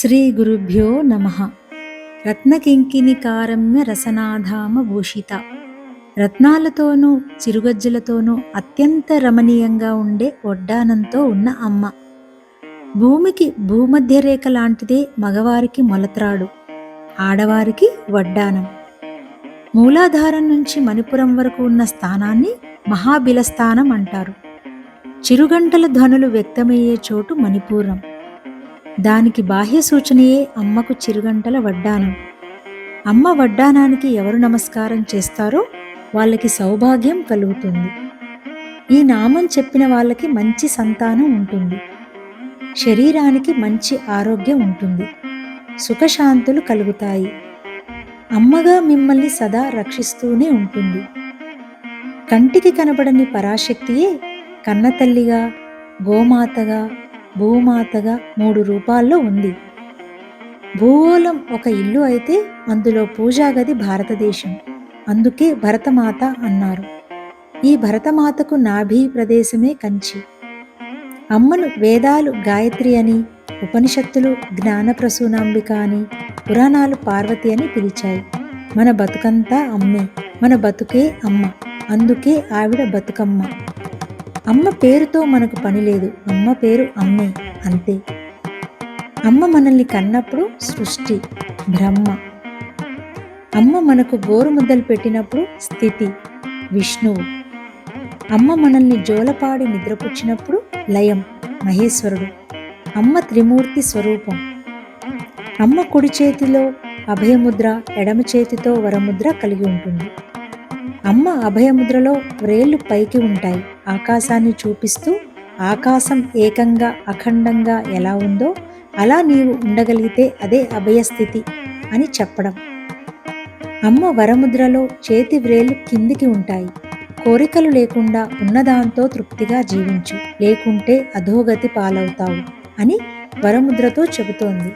శ్రీ గురుభ్యో నమ రత్నకింకిణికారమ్య రసనాధామ భూషిత రత్నాలతోనూ చిరుగజ్జలతోనూ అత్యంత రమణీయంగా ఉండే వడ్డానంతో ఉన్న అమ్మ. భూమికి భూమధ్య రేఖ లాంటిదే మగవారికి మొలత్రాడు. ఆడవారికి వడ్డానం. మూలాధారం నుంచి మణిపురం వరకు ఉన్న స్థానాన్ని మహాబిలస్థానం అంటారు. చిరుగంటల ధ్వనులు వ్యక్తమయ్యే చోటు మణిపురం. దానికి బాహ్య సూచనయే అమ్మకు చిరుగంటల వడ్డానం. అమ్మ వడ్డానానికి ఎవరు నమస్కారం చేస్తారో వాళ్ళకి సౌభాగ్యం కలుగుతుంది. ఈ నామం చెప్పిన వాళ్ళకి మంచి సంతానం ఉంటుంది. శరీరానికి మంచి ఆరోగ్యం ఉంటుంది. సుఖశాంతులు కలుగుతాయి. అమ్మగా మిమ్మల్ని సదా రక్షిస్తూనే ఉంటుంది. కంటికి కనబడని పరాశక్తియే కన్నతల్లిగా గోమాతగా భూమాతగా మూడు రూపాల్లో ఉంది. భూగోళం ఒక ఇల్లు అయితే అందులో పూజాగది భారతదేశం. అందుకే భరతమాత అన్నారు. ఈ భరతమాతకు నాభీ ప్రదేశమే కంచి. అమ్మను వేదాలు గాయత్రి అని ఉపనిషత్తులు జ్ఞానప్రసూనాంబిక అని పురాణాలు పార్వతి అని పిలిచాయి. మన బతుకంతా అమ్మే మన బతుకే అమ్మ అందుకే ఆవిడ బతుకమ్మ. అమ్మ పేరుతో మనకు పని లేదు. అమ్మ పేరు అమ్మే. అంతే. అమ్మ మనల్ని కన్నప్పుడు సృష్టి బ్రహ్మ. అమ్మ మనకు గోరు ముద్దలు పెట్టినప్పుడు స్థితి విష్ణువు. అమ్మ మనల్ని జోలపాడి నిద్రపుచ్చినప్పుడు లయం మహేశ్వరుడు. అమ్మ త్రిమూర్తి స్వరూపం. అమ్మ కుడి చేతిలో అభయముద్ర ఎడమ చేతితో వరముద్ర కలిగి ఉంటుంది. అమ్మ అభయముద్రలో వ్రేళ్ళు పైకి ఉంటాయి. ఆకాశాన్ని చూపిస్తూ ఆకాశం ఏకంగా అఖండంగా ఎలా ఉందో అలా నీవు ఉండగలిగితే అదే అభయస్థితి అని చెప్పడం. అమ్మ వరముద్రలో చేతి వ్రేలు కిందికి ఉంటాయి. కోరికలు లేకుండా ఉన్నదాంతో తృప్తిగా జీవించు. లేకుంటే అధోగతి పాలవుతావు అని వరముద్రతో చెబుతోంది.